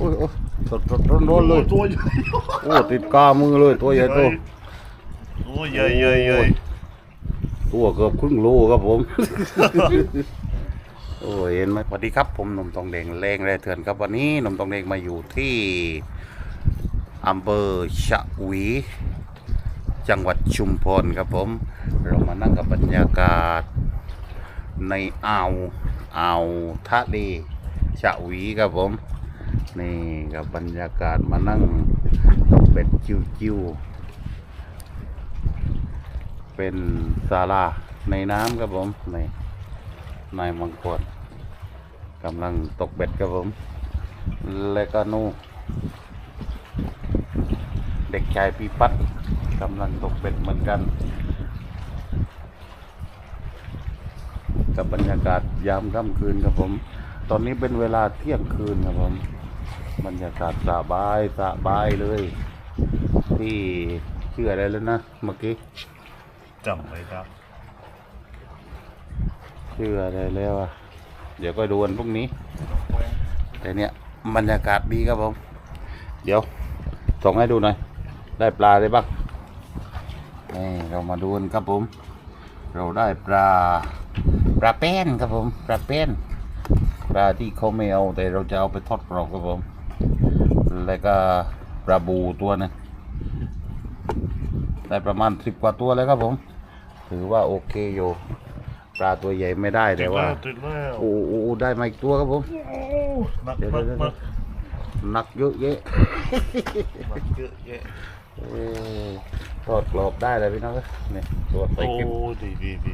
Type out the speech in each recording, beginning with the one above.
โอ้ยโอ้ยสดสดร้อนร้อนๆเลยตัวใหญ่โอ้ติดกามือเลยตัวใหญ่โตโอ้ใหญ่ใหญ่ใหญ่ตัวเกือบครึ่งโลครับผม โอ้ยเห็นไหมสวัสดีครับผมหนุ่มตองแดงแรงแร่เถื่อนครับวันนี้หนุ่มตองแดงมาอยู่ที่อำเภอชะหวี จังหวัดชุมพรครับผม เรามานั่งกับบรรยากาศ ในอ่าวอ่าวทะเลชะหวีครับผม นี่กับบรรยากาศมานั่งตกเป็ดจิ้วๆเป็นศาลาในน้ำครับผมในนายมังกรกำลังตกเบ็ดครับผม และก็นูเด็กชายปีปัดกำลังตกเบ็ดเหมือนกัน กับบรรยากาศยามค่ำคืนครับผม ตอนนี้เป็นเวลาเที่ยงคืนครับผม บรรยากาศสบายสบายเลย ที่ชื่ออะไรแล้วนะเมื่อกี้จำไว้ครับชื่ออะไรแล้วอะเดี๋ยวก็ดูวันพรุ่งนี้ แต่เนี้ยบรรยากาศดีครับผม เดี๋ยวส่งให้ดูหน่อย ได้ปลาได้บ้างนี่เรามาดูกันครับผม เราได้ปลาปลาแป้นครับผม ปลาแป้นปลาที่เขาไม่เอาแต่เราจะเอาไปทอดกรอบครับผม แล้วก็ปลาบูตัวหนึงได้ประมาณสิบกว่าตัวแล้วครับผม ถือว่าโอเคอยู่ปลาตัวใหญ่ไม่ได้ติแต่ดว่าแล้วติดแล้วโอ้โอ้ได้มาอีกตัวครับผมโอ้หนักเดี๋ยวมากเดี๋ยวมากหนักเยอะแยะหนักเยอะแยะเอ้ยทอดกรอบได้เลยพี่น้องเอ้ยนี่ตัวใส่โอ้เข็มดีดีดี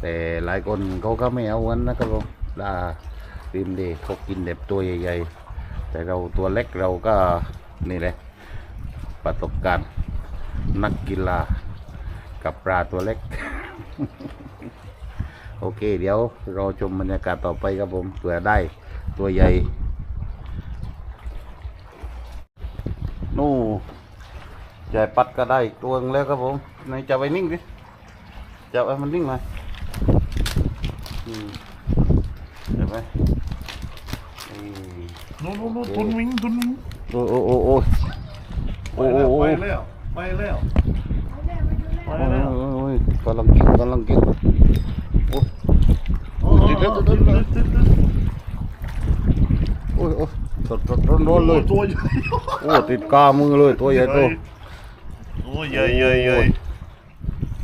แต่หลายคนเขาก็ไม่เอาวันนะครับผมปลา ริมเดเขากินแบบตัวใหญ่ๆ แต่เราตัวเล็กเราก็นี่แหละประสบการณ์นักกีฬากับปลาตัวเล็ก โอเค เดี๋ยวรอชมบรรยากาศต่อไปครับผมเผื่อได้ตัวใหญ่ นู่ใหญ่ปัดก็ได้ตัวนึงแล้วครับผมไหนจับไว้นิ่งดิจับไว้มันนิ่งไหมเห็นไหม มนู้นนู้นนู้นตุนวิ่งตุนวิ่งโอ้โอ้โอ้โอ้ไปโอ้โอ้แล้วโอ้ไปแล้วไปแล้วไปโอ้แล้วโอ้ยกำลังกินกำลังกินโอ้โอ้ติดแล้วติดแล้วติดแล้วโอ้ยโอ้ยสดสดร้อนร้อนๆเลยตัวใหญ่โอ้ติดกามือเลยตัวใหญ่โตโอ้ใหญ่ใหญ่ใหญ่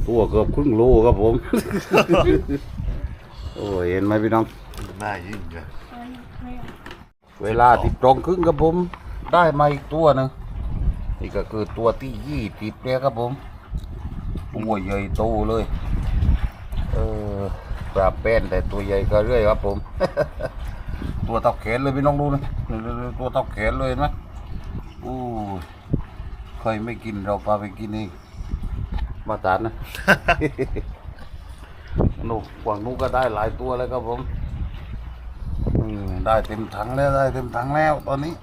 ตัวเกือบครึ่งโลครับผมโอ้ยเห็นไหมพี่น้องน่ายิ่งเลย เวลาติดตรงครึ่งครับผม ได้มาอีกตัวหนึงนี่ก็คือตัวที่ยี่ติดเนี่ยครับผมตัวใหญ่โตเลย เออปลาแป้นแต่ตัวใหญ่ก็เรื่อยครับผม ตัวเท่าแขนเลยพี่น้องดูนะตัวเท่าแขนเลยเห็นไหมอู้ใครไม่กินเราพาไปกินเองมาตานนะหนูฝั่งนู้นก็ได้หลายตัวแล้วครับผมอืม ได้เต็มถังแล้วได้เต็มถังแล้วตอนนี้